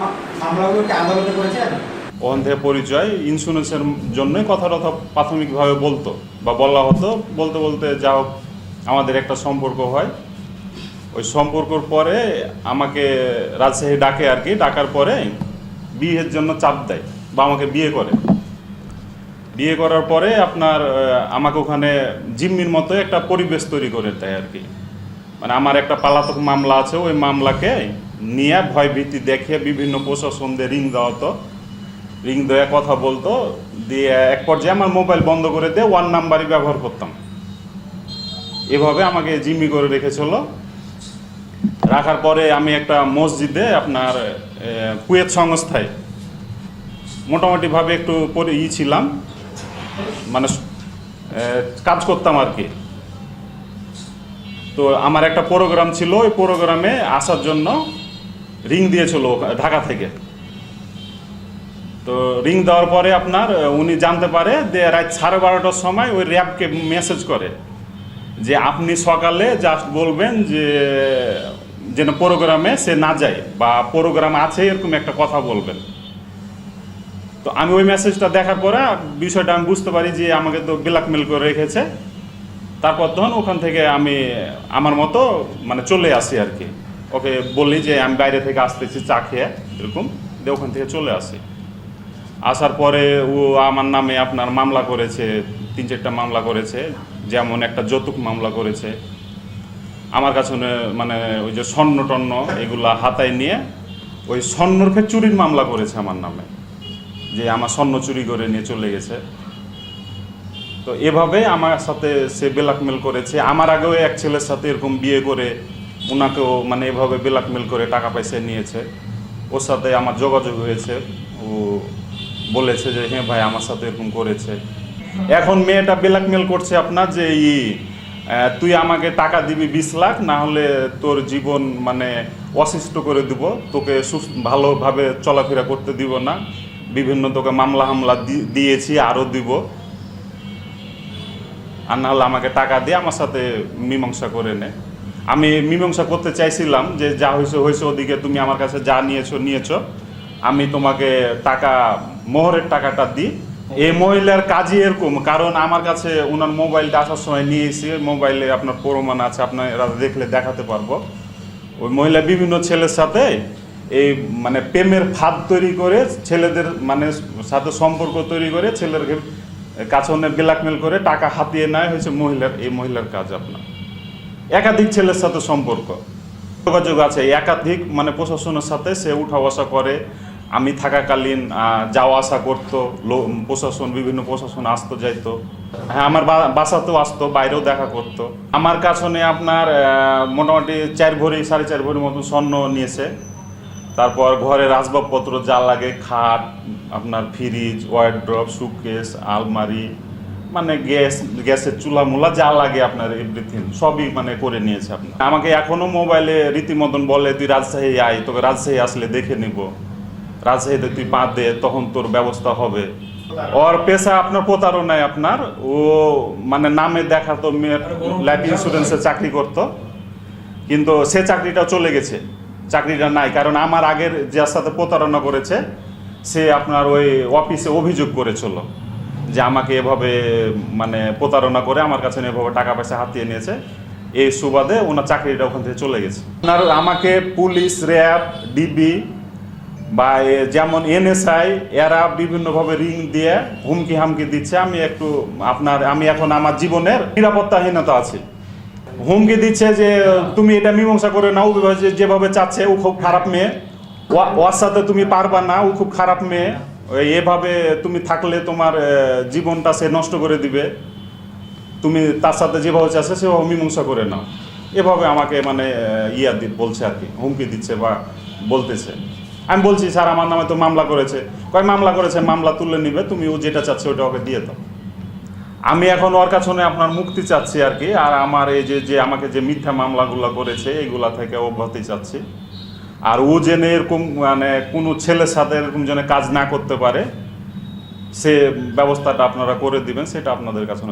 মা- মামলাগুলো কি আদালতে করেছেন? ওখান পরিচয় ইন্স্যুরেন্সের জন্যই কথা টথা প্রাথমিকভাবে বলতো বা বলা হতো। বলতে বলতে যা হোক, আমাদের একটা সম্পর্ক হয়। ওই সম্পর্কর পরে আমাকে রাজশাহী ডাকে আর কি। ডাকার পরে বিয়ের জন্য চাপ দেয় বা আমাকে বিয়ে করে। বিয়ে করার পরে আপনার আমাকে ওখানে জিম্মির মতো একটা পরিবেশ তৈরি করে দেয় আর কি। মানে আমার একটা পালাতক মামলা আছে, ওই মামলাকে নিয়ে ভয় ভীতি দেখে বিভিন্ন প্রশাসন দিয়ে রিং দেওয়া হতো। রিং দেওয়া কথা বলতো, দিয়ে এক পর্যায়ে আমার মোবাইল বন্ধ করে দিয়ে ওয়ান নাম্বারই ব্যবহার করতাম। এভাবে আমাকে জিম্মি করে রেখেছিল। রাখার পরে আমি একটা মসজিদে আপনার কুয়েত সংস্থায় মোটামুটিভাবে একটু পরে ই ছিলাম মানে কাজ করতাম আর কি। তো আমার একটা প্রোগ্রাম ছিল, ওই প্রোগ্রামে আসার জন্য রিং দিয়েছিল ঢাকা থেকে। তো রিং দেওয়ার পরে আপনার উনি জানতে পারে যে রাত সাড়ে বারোটার সময় ওই র্যাবকে মেসেজ করে যে আপনি সকালে জাস্ট বলবেন যে, যেন প্রোগ্রামে সে না যায় বা প্রোগ্রাম আছে এরকম একটা কথা বলবেন। তো আমি ওই মেসেজটা দেখার পরে বিষয়টা আমি বুঝতে পারি যে আমাকে তো ব্ল্যাকমেল করে রেখেছে। তারপর তখন ওখান থেকে আমি, আমার মতো মানে চলে আসি আর কি। ওকে বলি যে আমি বাইরে থেকে আসতেছি, চা খেয়ে, এরকম। দিয়ে ওখান থেকে চলে আসি। আসার পরে ও আমার নামে আপনার মামলা করেছে, তিন চারটা মামলা করেছে, যেমন একটা যৌতুক মামলা করেছে। আমার কাছে মানে ওই যে স্বর্ণ টন্ন এগুলা হাতায় নিয়ে, ওই স্বর্ণর ফের চুরির মামলা করেছে আমার নামে। যে আমার স্বর্ণ চুরি করে নিয়ে চলে গেছে। তো এভাবে আমার সাথে সে ব্ল্যাকমেল করেছে। আমার আগেও এক ছেলের সাথে এরকম বিয়ে করে ওনাকেও মানে এভাবে ব্ল্যাকমেল করে টাকা পয়সা নিয়েছে। ওর সাথে আমার যোগাযোগ হয়েছে। ও বলেছে যে হ্যাঁ ভাই, আমার সাথে এরকম করেছে। এখন মেয়েটা ব্ল্যাকমেল করছে আপনার যে, ই তুই আমাকে টাকা দিবি বিশ লাখ, না হলে তোর জীবন মানে অসিষ্ট করে দিব। তোকে সুস্থ, ভালোভাবে চলাফেরা করতে দিব না। বিভিন্ন তোকে মামলা হামলা দিয়েছি আরও দিব। আর না হলে আমাকে টাকা দিয়ে আমার সাথে মীমাংসা করে নে। আমি মীমাংসা করতে চাইছিলাম যে যা হয়েছে হয়েছে ওদিকে তুমি আমার কাছে যা নিয়েছো নিয়েছো। আমি তোমাকে টাকা, মোহরের টাকাটা দিই। এই মহিলার কাজই এরকম, কারণ আমার কাছে ওনার মোবাইলটা আসার সময় নিয়েছি। মোবাইলে আপনার প্রমাণ আছে, আপনারা দেখলে দেখাতে পারব। ওই মহিলা বিভিন্ন ছেলের সাথে এই মানে প্রেমের ফাঁদ তৈরি করে, ছেলেদের মানে সাথে সম্পর্ক তৈরি করে, ছেলের কাছে অনেক ব্ল্যাকমেল করে, টাকা হাতিয়ে নেয়। হয়েছে মহিলার, এই মহিলার কাজ আপনার। একাধিক ছেলের সাথে সম্পর্ক। যোগাযোগ আছে, একাধিক মানে প্রশাসনের সাথে সে উঠা বসা করে। আমি থাকাকালীন যাওয়া আসা করতো প্রশাসন, বিভিন্ন প্রশাসন আসতো, যাইতো। হ্যাঁ আমার বাসাতেও আসতো, বাইরেও দেখা করতো। আমার কাছনে আপনার মোটামুটি চার ভরি, সাড়ে চার ভরির মতো স্বর্ণ নিয়েছে। তারপর ঘরের আসবাবপত্র যা লাগে, খাট, আপনার ফ্রিজ ওয়ার্ড্রপ সুটকেস আলমারি মানে গ্যাস, গ্যাসের চুলা মুলা যা লাগে আপনার এভরিথিং সবই মানে করে নিয়েছে আপনার আমাকে এখনও মোবাইলে রীতিমতন বলে, তুই রাজশাহী আয়, তোকে রাজশাহী আসলে দেখে নিব। রাজশাহীতে তুই পা দে, তখন তোর ব্যবস্থা হবে। ওর পেশা আপনার প্রতারণায় আপনার। ও মানে নামে দেখাতো মেয়ের লাইফ ইন্স্যুরেন্সে চাকরি করতো। কিন্তু সে চাকরিটা চলে গেছে। চাকরিটা নাই, কারণ আমার আগের যার সাথে প্রতারণা করেছে, সে আপনার ওই অফিসে অভিযোগ করেছিল। যে আমাকে এভাবে মানে প্রতারণা করে আমার কাছে এভাবে টাকা পয়সা হাতিয়ে নিয়েছে, এই সুবাদে ওনার চাকরিটা ওখান থেকে চলে গেছে। ওনার আমাকে পুলিশ, র্যাব, ডিবি বা যেমন এনএসআই, এরা বিভিন্নভাবে রিং দিয়ে হুমকি হামকি দিচ্ছে। আমি একটু আপনার, আমি এখন আমার জীবনের নিরাপত্তাহীনতা আছে। হুমকি দিচ্ছে যে, তুমি এটা মীমাংসা করে নাও যেভাবে চাচ্ছে, ও খুব খারাপ মেয়ে। ওর সাথে তুমি পারবা না, ও খুব খারাপ মেয়ে। এভাবে তুমি থাকলে তোমার জীবনটা সে নষ্ট করে দিবে। তুমি তার সাথে যেভাবে চাচ্ছে সেভাবে মীমাংসা করে নাও। এভাবে আমাকে মানে ইয়া বলছে আর কি, হুমকি দিচ্ছে বা বলতেছে। আমি বলছি, স্যার, আমার নামে তো মামলা করেছে। কয়, মামলা করেছে, মামলা তুলে নিবে, তুমি ও যেটা চাচ্ছে, ওটা ওকে দিয়ে দাও। আমি এখন ওর কাছে আপনার মুক্তি চাচ্ছি আর কি, আর আমার এই যে যে আমাকে যে মিথ্যা মামলাগুলো করেছে এইগুলা থেকে অব্যাহতি চাচ্ছি। আর ও যেন এরকম মানে কোনো ছেলের সাথে এরকম যেন কাজ না করতে পারে, সে ব্যবস্থাটা আপনারা করে দিবেন, সেটা আপনাদের কাছে